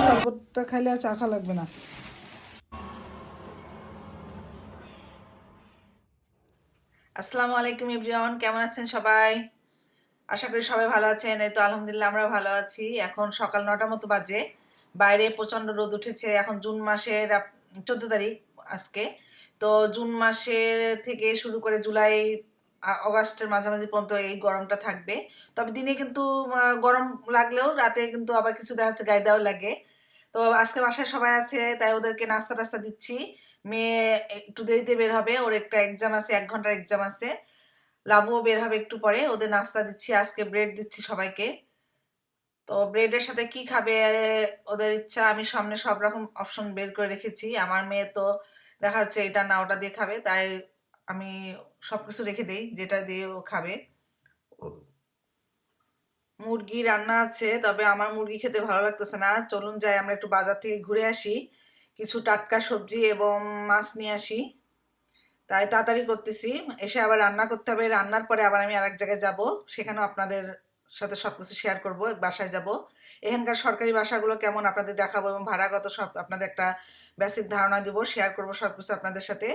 শরবতটা খাইলে চা খাওয়া লাগবে না। আসসালামু আলাইকুম এভরিওয়ান, কেমন আছেন সবাই? আশা করি সবাই ভালো আছেন। এই তো আলহামদুলিল্লাহ আমরা ভালো আছি। এখন সকাল নটার মতো বাজে। বাইরে প্রচণ্ড রোদ উঠেছে। এখন জুন মাসের চোদ্দ তারিখ আজকে। তো জুন মাসের থেকে শুরু করে জুলাই অগাস্টের মাঝামাঝি পর্যন্ত এই গরমটা থাকবে। তবে দিনে কিন্তু গরম লাগলেও রাতে কিন্তু আবার কিছু দেখা যাচ্ছে গায়ে দেওয়া লাগে। তো আজকে বাসায় সবাই আছে, তাই ওদেরকে নাস্তা টাস্তা দিচ্ছি। মেয়ে একটু দেরিতে বের হবে, ওর একটা এক্সাম আছে, এক ঘণ্টার এক্সাম আছে। লাভও বের হবে একটু পরে, ওদের নাস্তা দিচ্ছি, আজকে ব্রেড দিচ্ছি সবাইকে। তো ব্রেডের সাথে কি খাবে, ওদের ইচ্ছা, আমি সামনে সব রকম অপশন বের করে রেখেছি। আমার মেয়ে তো দেখা যাচ্ছে এটা না, ওটা দিয়ে খাবে, তাই আমি সবকিছু রেখে দিই যেটা দিয়ে ও খাবে। মুরগি রান্না আছে তবে আমার মুরগি খেতে ভালো লাগতেছে না। চলুন যাই আমরা একটু বাজার থেকে ঘুরে আসি। কিছু টাটকা সবজি এবং মাছ নিয়ে আসি। তাই তাড়াতাড়ি করতেছি। এসে আবার রান্না করতে হবে। রান্নার পরে আবার আমি আরেক জায়গায় যাব। সেখানেও আপনাদের সাথে সব কিছু শেয়ার করব। বাসায় যাব। এখানকার সরকারি বাসাগুলো কেমন আপনাদের দেখাবো এবং ভাড়াগত সব আপনাদের একটা বেসিক ধারণা দিব। শেয়ার করব সব কিছু আপনাদের সাথে।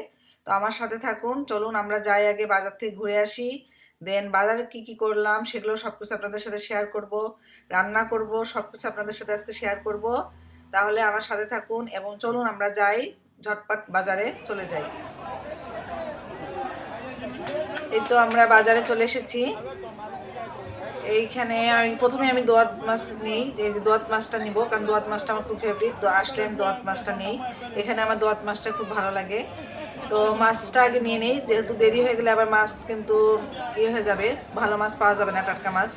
তো আমার সাথে থাকুন। চলুন, আমরা যাই আগে বাজার থেকে ঘুরে আসি। দেন বাজারে কি কি করলাম, সেগুলো সব কিছু আপনাদের সাথে শেয়ার করব, রান্না করব সব কিছু আপনাদের সাথে আজকে শেয়ার করব। তাহলে আমার সাথে থাকুন এবং চলুন, আমরা যাই ঝটপট বাজারে চলে যাই। এই তো আমরা বাজারে চলে এসেছি। এইখানে আমি, প্রথমে আমি দোয়াত মাছ নিই, এই দোয়াত মাছটা নিব, কারণ দোয়াত মাছটা আমার খুব ফেভারিট আসলে আমি দোয়াত মাছটা নিই। এখানে আমার দোয়াত মাছটা খুব ভালো লাগে। তো মাছটা আগে নিয়ে নেই যেহেতু দেরি হয়ে গেলে আবার মাছ কিন্তু ইয়ে হয়ে যাবে ভালো মাছ পাওয়া যাবে না টাটকা মাছ।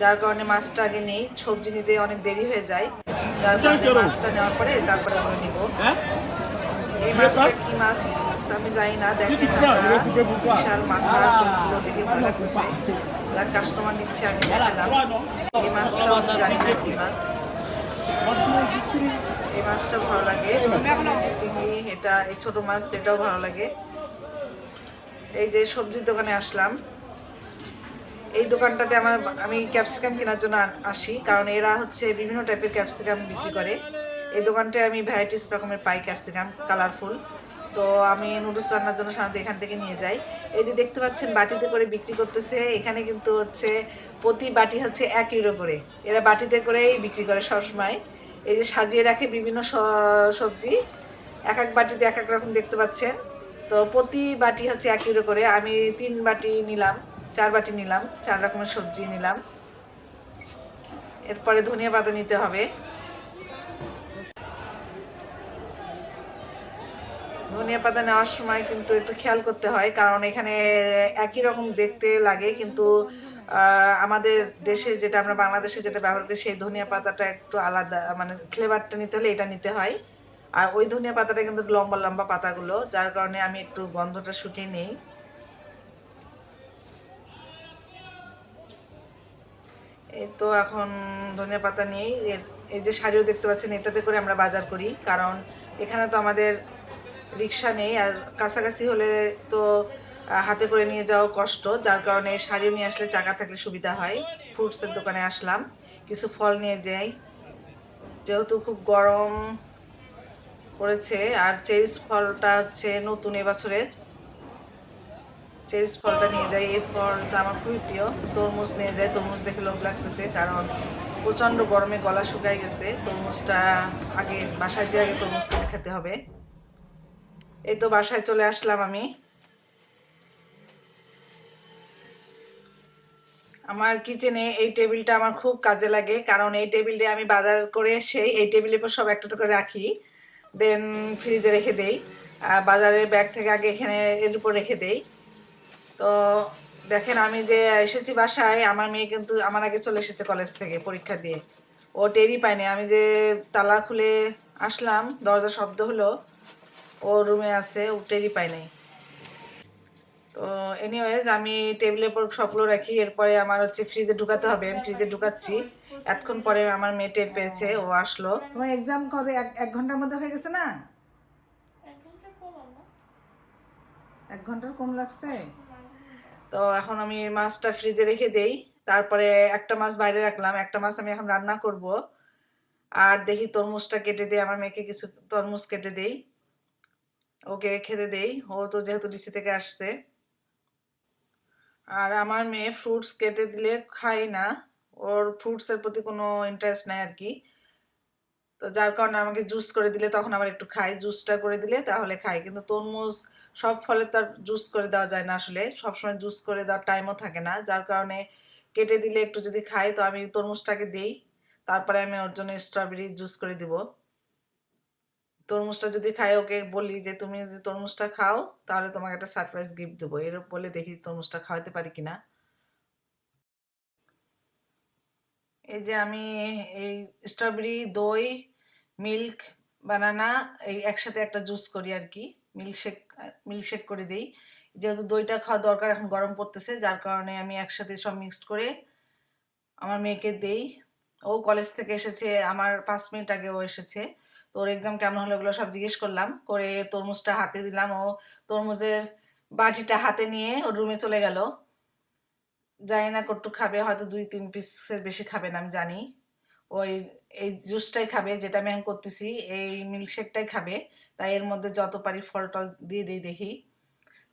যার কারণে মাছটা আগে নেই সবজি নিতে অনেক দেরি হয়ে যায়। যার কারণে মাছটা নেওয়ার পরে তারপরে আমরা নিব। এই মাছটা কি মাছ আমি জানি না দেখেন। বিশাল মাথা চোখগুলো দেখে ভালো লাগতেছে। যার কাস্টমার নিচ্ছে আমি দেখালাম। এই মাছটাও আমি জানি না কি মাছ। এই মাছটা ভালো লাগে। চিংড়ি এটা, এই ছোট মাছ, এটাও ভালো লাগে। এই যে সবজির দোকানে আসলাম। এই দোকানটাতে আমার, আমি ক্যাপসিকাম কেনার জন্য আসি, কারণ এরা হচ্ছে বিভিন্ন টাইপের ক্যাপসিকাম বিক্রি করে। এই দোকানটায় আমি ভ্যারাইটিস রকমের পাই ক্যাপসিকাম কালারফুল তো আমি নুডলস রান্নার জন্য সাধারণত এখান থেকে নিয়ে যাই। এই যে দেখতে পাচ্ছেন, বাটিতে করে বিক্রি করতেছে। এখানে কিন্তু হচ্ছে প্রতি বাটি হচ্ছে এক ইউরো করে। এরা বাটিতে করেই বিক্রি করে সবসময়। এই যে সাজিয়ে রাখে বিভিন্ন সবজি। এক এক বাটিতে এক এক রকম দেখতে পাচ্ছেন। তো প্রতি বাটি হচ্ছে এক ইউরো করে। আমি তিন বাটি নিলাম, চার বাটি নিলাম, চার রকমের সবজি নিলাম। এরপরে ধনিয়া পাতা নিতে হবে। ধনিয়া পাতা নেওয়ার সময় কিন্তু একটু খেয়াল করতে হয়, কারণ এখানে একই রকম দেখতে লাগে। কিন্তু আমাদের দেশে যেটা আমরা বাংলাদেশে যেটা ব্যবহার করি, সেই ধনিয়া পাতাটা একটু আলাদা মানে ফ্লেভারটা নিতে হলে এটা নিতে হয়। আর ওই ধনিয়া পাতাটা কিন্তু লম্বা লম্বা পাতাগুলো, যার কারণে আমি একটু গন্ধটা শুকিয়ে নিই। এই তো এখন ধনিয়া পাতা নিয়েই এই যে শাড়িও দেখতে পাচ্ছেন, এটাতে করে আমরা বাজার করি, কারণ এখানে তো আমাদের রিক্সা নেই, আর কাছাকাছি হলে তো হাতে করে নিয়ে যাওয়া কষ্ট, যার কারণে শাড়িও নিয়ে আসলে চাকা থাকলে সুবিধা হয়। ফ্রুটসের দোকানে আসলাম, কিছু ফল নিয়ে যাই, যেহেতু খুব গরম পড়েছে আর চেরিস ফলটা হচ্ছে নতুন এবছরের চেরিস ফলটা নিয়ে যাই, এই ফলটা আমার খুবই প্রিয়। তরমুজ নিয়ে যাই, তরমুজ দেখে লোভ লাগতেছে কারণ প্রচণ্ড গরমে গলা শুকাই গেছে। তরমুজটা আগে বাসায় যে আগে তরমুজ কিনে খেতে হবে। এই তো বাসায় চলে আসলাম আমি। আমার কিচেনে এই টেবিলটা আমার খুব কাজে লাগে, কারণ এই টেবিলে আমি বাজার করে এসে এই টেবিলের উপর সব একটা করে রাখি। দেন ফ্রিজে রেখে দেই। বাজারের ব্যাগ থেকে আগে এখানে এর উপর রেখে দেই। তো দেখেন আমি যে এসেছি বাসায়, আমার মেয়ে কিন্তু, আমার আগে চলে এসেছে কলেজ থেকে পরীক্ষা দিয়ে। ও টেরই পায়নি। আমি যে তালা খুলে আসলাম, দরজা শব্দ হলো, ও রুমে আছে, ও টেরই পায় নাই। তো এনিওয়েজ আমি টেবিলের উপর সবগুলো রাখি। এরপরে আমার হচ্ছে ফ্রিজে ঢুকাতে হবে। ফ্রিজে ঢুকাচ্ছি। এতক্ষণ পরে আমার মেয়ে টের পেয়েছে ও আসলো। তোমার এক্সাম এক এক ঘণ্টার মধ্যে হয়ে গেছে না? এক ঘণ্টার কম লাগছে? তো এখন আমি মাছটা ফ্রিজে রেখে দেই। তারপরে একটা মাছ বাইরে রাখলাম একটা মাছ আমি এখন রান্না করব। আর দেখি তরমুজটা কেটে দিই আমার মেয়েকে কিছু তরমুজ কেটে দেই। ওকে খেতে দেই ও তো যেহেতু ডিসি থেকে আসছে। আর আমার মেয়ে ফ্রুটস কেটে দিলে খায় না। ওর ফ্রুটসের প্রতি কোনো ইন্টারেস্ট নাই আর কি তো যার কারণে আমাকে জুস করে দিলে তখন আবার একটু খাই। জুসটা করে দিলে তাহলে খাই। কিন্তু তরমুজ সব ফলে তো আর জুস করে দেওয়া যায় না আসলে। সবসময় জুস করে দেওয়ার টাইমও থাকে না। যার কারণে কেটে দিলে একটু যদি খাই তো আমি তরমুজটাকে দিই। তারপরে আমি ওর জন্য স্ট্রবেরি জুস করে দিব। তরমুজটা যদি খাই, ওকে বলি যে, তুমি যদি তরমুজটা খাও, তাহলে তোমাকে একটা সারপ্রাইজ গিফট দেবো। এরকম বলে দেখি তরমুজটা খাওয়াতে পারি কিনা। এই যে আমি এই স্ট্রবেরি দই মিল্ক বানানা এই একসাথে একটা জুস করি আর কি। মিল্কশেক মিল্কশেক করে দিই। যেহেতু দইটা খাওয়া দরকার, এখন গরম পড়তেছে, যার কারণে আমি একসাথে সব মিক্সড করে আমার মেয়েকে দেই। ও কলেজ থেকে এসেছে, আমার পাঁচ মিনিট আগে ও এসেছে। তো ওর এক্সাম কেমন হলো ওগুলো সব জিজ্ঞেস করলাম। করে তরমুজটা হাতে দিলাম। ও তরমুজের বাটিটা হাতে নিয়ে ওর রুমে চলে গেল। জানি না কটু খাবে, হয়তো দুই, তিন পিসের বেশি খাবে না, আমি জানি। ওই, এই জুসটাই খাবে, যেটা আমি করতেছি, এই মিল্কশেকটাই খাবে, তাই এর মধ্যে যত পারি ফল টল দিয়ে দিই, দেখি।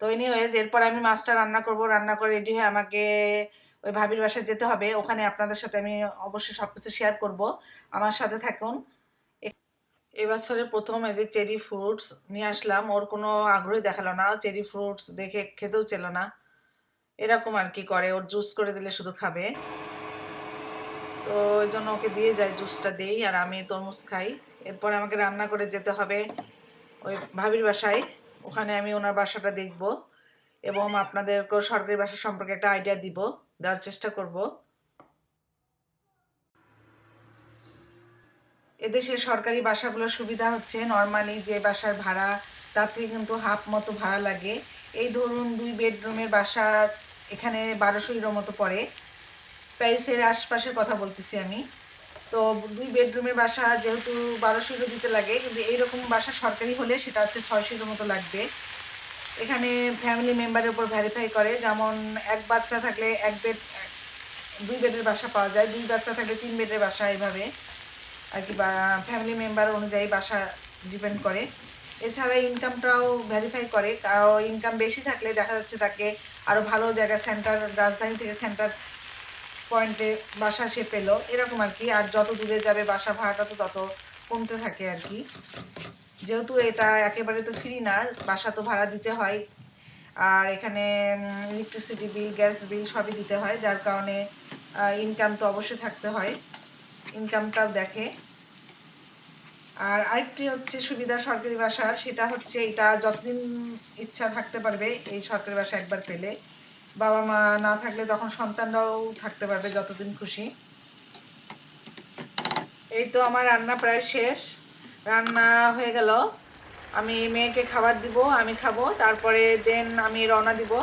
তো এনিওয়েজ এরপর আমি মাছটা রান্না করব, রান্না করে রেডি হয়ে আমাকে ওই ভাবির বাসায় যেতে হবে, ওখানে আপনাদের সাথে আমি অবশ্যই সব কিছু শেয়ার করব, আমার সাথে থাকুন। এবছরে প্রথম এই যে চেরি ফ্রুটস নিয়ে আসলাম, ওর কোনো আগ্রহই দেখাল না চেরি ফ্রুটস দেখে খেতেও ছিল না। এরকম আর কি করে। ওর জুস করে দিলে শুধু খাবে। তো ওই জন্য ওকে দিয়ে যায় জুসটা দেই আর আমি তরমুজ খাই। এরপর আমাকে রান্না করে যেতে হবে ওই ভাবির বাসায়। ওখানে আমি ওনার বাসাটা দেখব এবং আপনাদেরকেও সরকারি বাসা সম্পর্কে একটা আইডিয়া দিব, দেওয়ার চেষ্টা করব। এদেশের সরকারি বাসাগুলোর সুবিধা হচ্ছে নর্মালি যে বাসার ভাড়া থেকে কিন্তু হাফ মতো ভাড়া লাগে। এই ধরুন দুই বেডরুমের বাসা এখানে বারোশো ইউরো মতো পড়ে। প্যারিসের আশপাশের কথা বলতেছি আমি। তো দুই বেডরুমের বাসা যেহেতু বারোশো ইউরো দিতে লাগে, কিন্তু এইরকম বাসা সরকারি হলে সেটা হচ্ছে ছয়শো ইউরো মতো লাগবে। এখানে ফ্যামিলি মেম্বারের উপর ভ্যারিফাই করে, যেমন এক বাচ্চা থাকলে এক বেড, দুই বেডের বাসা পাওয়া যায়, দুই বাচ্চা থাকলে তিন বেডের বাসা এইভাবে আর কি বা ফ্যামিলি মেম্বার অনুযায়ী বাসা ডিপেন্ড করে। এছাড়া ইনকামটাও ভেরিফাই করে। ইনকাম বেশি থাকলে দেখা যাচ্ছে তাকে আরও ভালো জায়গা সেন্টার রাজধানী থেকে সেন্টার পয়েন্টে বাসা সে পেল। এরকম আর কি। আর যত দূরে যাবে বাসা ভাড়াটা তো তত কমতে থাকে আর কি। যেহেতু এটা একেবারে তো ফ্রি না, বাসা তো ভাড়া দিতে হয়। আর এখানে ইলেকট্রিসিটি বিল গ্যাস বিল সবই দিতে হয়। যার কারণে ইনকাম তো অবশ্যই থাকতে হয়। ইনকামটাও দেখে। আর আরেকটি হচ্ছে সুবিধা সরকারি বাসার সেটা হচ্ছে এটা যতদিন ইচ্ছা থাকতে পারবে, এই সরকারি বাসা একবার পেলে। বাবা মা না থাকলে তখন সন্তানরাও থাকতে পারবে যতদিন খুশি। এই তো আমার রান্না প্রায় শেষ। রান্না হয়ে গেল। আমি মেয়েকে খাবার দিব, আমি খাব, তারপরে দেন আমি রওনা দিব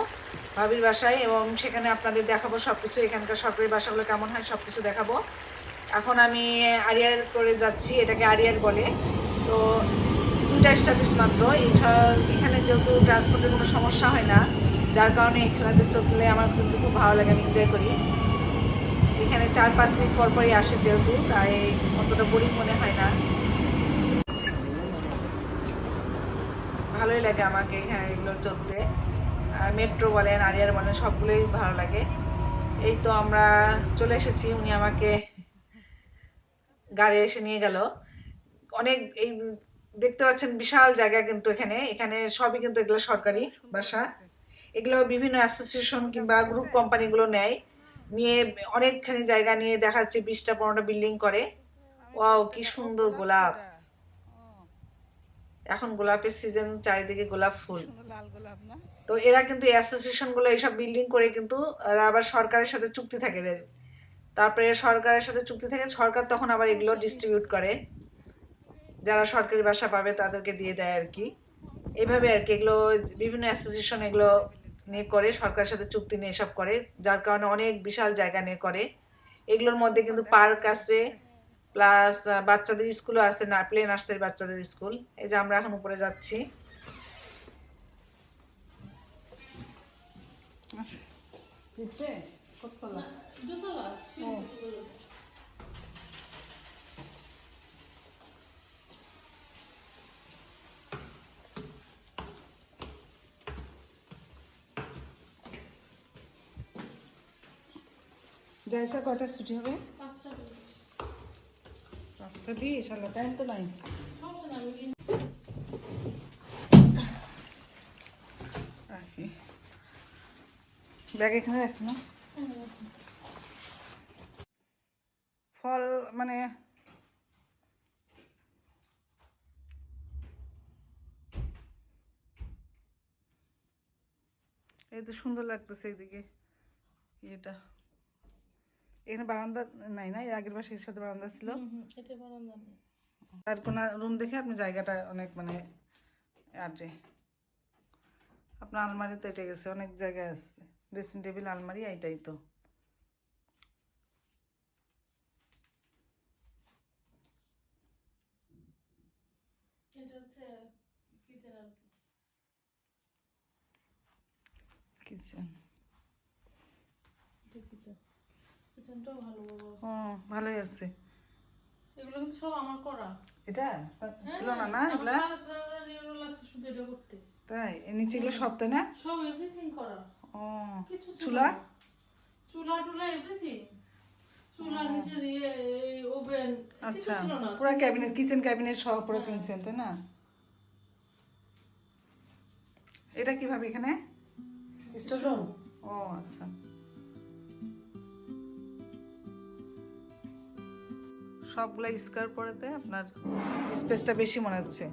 ভাবির বাসায় এবং সেখানে আপনাদের দেখাবো সব কিছু এখানকার সরকারি বাসাগুলো কেমন হয় সব কিছু দেখাবো। এখন আমি আরিয়ার করে যাচ্ছি, এটাকে আরিয়ার বলে। তো দুটা স্টপেজ মাত্র। এখানে যেহেতু ট্রান্সপোর্টের কোনো সমস্যা হয় না, যার কারণে এই খেলাতে চললে আমার কিন্তু খুব ভালো লাগে, আমি এনজয় করি। এখানে চার পাঁচ মিনিট পর পরই আসে যেহেতু, তাই অতটা বোরিং মনে হয় না। ভালোই লাগে আমাকে এখানে এগুলো চলতে মেট্রো বলেন, আরিয়ার বলেন, সবগুলোই ভালো লাগে। এই তো আমরা চলে এসেছি, উনি আমাকে গাড়ি এসে নিয়ে গেল। অনেক এই দেখতে পাচ্ছেন বিশাল জায়গা কিন্তু এখানে। এখানে সবই কিন্তু এগুলো সরকারি বাসা। এগুলো বিভিন্ন অ্যাসোসিয়েশন কিংবা গ্রুপ কোম্পানিগুলো নেয়। নিয়ে অনেকখানি জায়গা নিয়ে দেখা যাচ্ছে বিশটা পনেরোটা বিল্ডিং করে। ওয়াও কি সুন্দর গোলাপ। এখন গোলাপের সিজন চারিদিকে গোলাপ ফুল। তো এরা কিন্তু অ্যাসোসিয়েশনগুলো এইসব বিল্ডিং করে কিন্তু আবার সরকারের সাথে চুক্তি থাকে তারপরে সরকারের সাথে চুক্তি থেকে সরকার তখন আবার এগুলো ডিস্ট্রিবিউট করে। যারা সরকারি বাসা পাবে তাদেরকে দিয়ে দেয় আর কি। এইভাবে আর কি এগুলো বিভিন্ন অ্যাসোসিয়েশন এগুলো নিয়ে করে, সরকারের সাথে চুক্তি নিয়ে এসব করে, যার কারণে অনেক বিশাল জায়গা নিয়ে করে। এগুলোর মধ্যে কিন্তু পার্ক আছে প্লাস বাচ্চাদের স্কুলও আছে, না প্লে নার্সারি বাচ্চাদের স্কুল এই যে আমরা এখন উপরে যাচ্ছি। ও। জয়সা কটা ছুটি হবে পাঁচটা বিশ আলো টাইম তো নাই ব্যাগ এখানে রাখি না ফল মানে এই তো সুন্দর লাগতেছে এইদিকে। এটা। এখানে বারান্দা নাই না? এর আগের বাসের সাথে বারান্দা ছিল। এটা বারান্দা নেই। কোন রুম দেখে আপনি জায়গাটা অনেক মানে আটে। আপনার আলমারি তো এটা গেছে অনেক জায়গায় আছে। ড্রেসিং টেবিল আলমারি এইটাই তো। এটা হচ্ছে কিচেন আর কি কিচেন ভালোই আছে। এগুলো কিন্তু সব আমার করা। এটা? ছিল না না আমার এগুলা? সাড়ে ছয় হাজার euro লাগছে শুধু এটা করতে। তাই? নিচে এগুলো সব তাই না? সব এভরিথিং করা। ও কিছু চুলা? চুলা টুলা এভরিথিং চুলা নিচে ইয়ে ওভেন আচ্ছা পুরো ক্যাবিনেট কিচেন ক্যাবিনেট সহ পুরো কিনছেন তাই না? এটা কীভাবে এখানে? রুম ও আচ্ছা সবগুলা স্কোয়ার পরেতে আপনার স্পেসটা বেশি মনে হচ্ছে।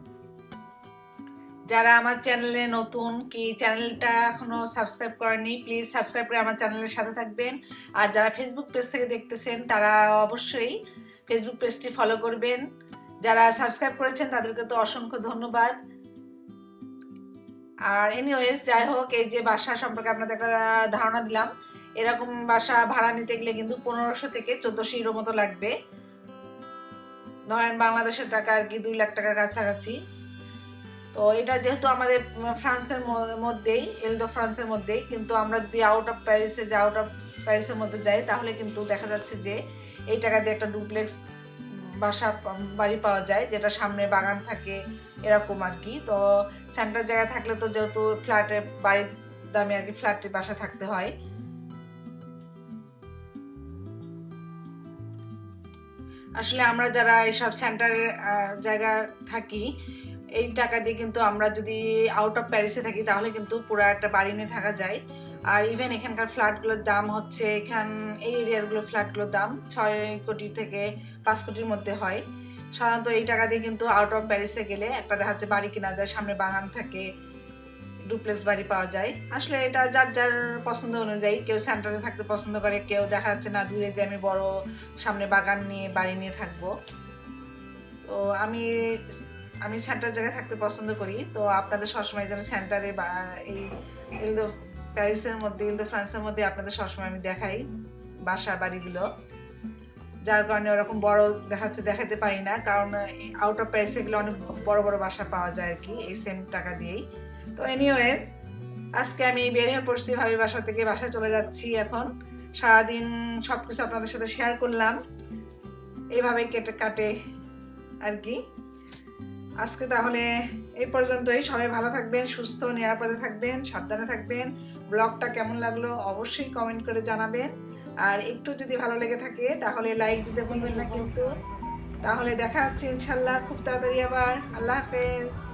যারা আমার চ্যানেলে নতুন কি চ্যানেলটা এখনও সাবস্ক্রাইব করেনি প্লিজ সাবস্ক্রাইব করে আমার চ্যানেলের সাথে থাকবেন। আর যারা ফেসবুক পেজ থেকে দেখতেছেন, তারা অবশ্যই ফেসবুক পেজটি ফলো করবেন। যারা সাবস্ক্রাইব করেছেন, তাদেরকে তো অসংখ্য ধন্যবাদ। আর এনিওয়েজ যাই হোক, এই যে বাসা সম্পর্কে আপনাদের একটা ধারণা দিলাম, এরকম বাসা ভাড়া নিতে গেলে কিন্তু পনেরোশো থেকে চোদ্দোশো ইউরো মতো লাগবে। ধরেন বাংলাদেশের টাকা আর কি, দুই লাখ টাকার কাছাকাছি। তো এটা যেহেতু আমাদের ফ্রান্সের মধ্যেই এলদো ফ্রান্সের মধ্যেই, কিন্তু আমরা যদি আউট অফ প্যারিসে যে আউট অফ প্যারিসের মধ্যে যাই, তাহলে কিন্তু দেখা যাচ্ছে যে এই টাকা দিয়ে একটা ডুপ্লেক্স বাসা বাড়ি পাওয়া যায়, যেটা সামনে বাগান থাকে এরকম আর কি। তো সেন্টার জায়গা থাকলে তো যেহেতু ফ্ল্যাটে বাড়ির দামে আর কি ফ্ল্যাটে বাসা থাকতে হয়। আসলে আমরা যারা এইসব সেন্টারের জায়গা থাকি, এই টাকা দিয়ে কিন্তু আমরা যদি আউট অফ প্যারিসে থাকি, তাহলে কিন্তু পুরো একটা বাড়ি নিয়ে থাকা যায়। আর ইভেন এখানকার ফ্ল্যাটগুলোর দাম হচ্ছে, এখান, এই এরিয়ারগুলো ফ্ল্যাটগুলোর দাম ছয় কোটি থেকে পাঁচ কোটির মধ্যে হয়। সাধারণত এই টাকা দিয়ে কিন্তু আউট অফ প্যারিসে গেলে একটা দেখা যাচ্ছে বাড়ি কেনা যায়, সামনে বাগান থাকে ডুপ্লেক্স বাড়ি পাওয়া যায়। আসলে এটা যার যার পছন্দ অনুযায়ী, কেউ সেন্টারে থাকতে পছন্দ করে, কেউ দেখা যাচ্ছে না দূরে যে আমি বড় সামনে বাগান নিয়ে, বাড়ি নিয়ে থাকব। তো আমি আমি সেন্টার জায়গায় থাকতে পছন্দ করি। তো আপনাদের সবসময় যেন সেন্টারে বা এই ইলদো প্যারিসের মধ্যে ইলদো ফ্রান্সের মধ্যে আপনাদের সবসময় আমি দেখাই বাসা বাড়িগুলো। যার কারণে ওরকম বড় দেখাচ্ছে দেখাতে পারি না। কারণ আউট অফ প্যারিসে গেলে অনেক বড় বড় বাসা পাওয়া যায় আর কি, এই সেম টাকা দিয়েই। তো এনিওয়েজ আজকে আমি বের হয়ে পড়ছি ভাবি বাসা থেকে, বাসায় চলে যাচ্ছি এখন। সারাদিন সব কিছু আপনাদের সাথে শেয়ার করলাম। এইভাবে কেটে, কাটে আর কি। আজকে তাহলে এই পর্যন্তই। সবাই ভালো থাকবেন, সুস্থ, নিরাপদে থাকবেন, সাবধানে থাকবেন। ব্লগটা কেমন লাগল অবশ্যই কমেন্ট করে জানাবেন। আর একটু যদি ভালো লেগে থাকে, তাহলে লাইক দিতে বলবেন না কিন্তু। তাহলে দেখা হচ্ছে ইনশাল্লাহ খুব তাড়াতাড়ি আবার। আল্লাহ হাফেজ।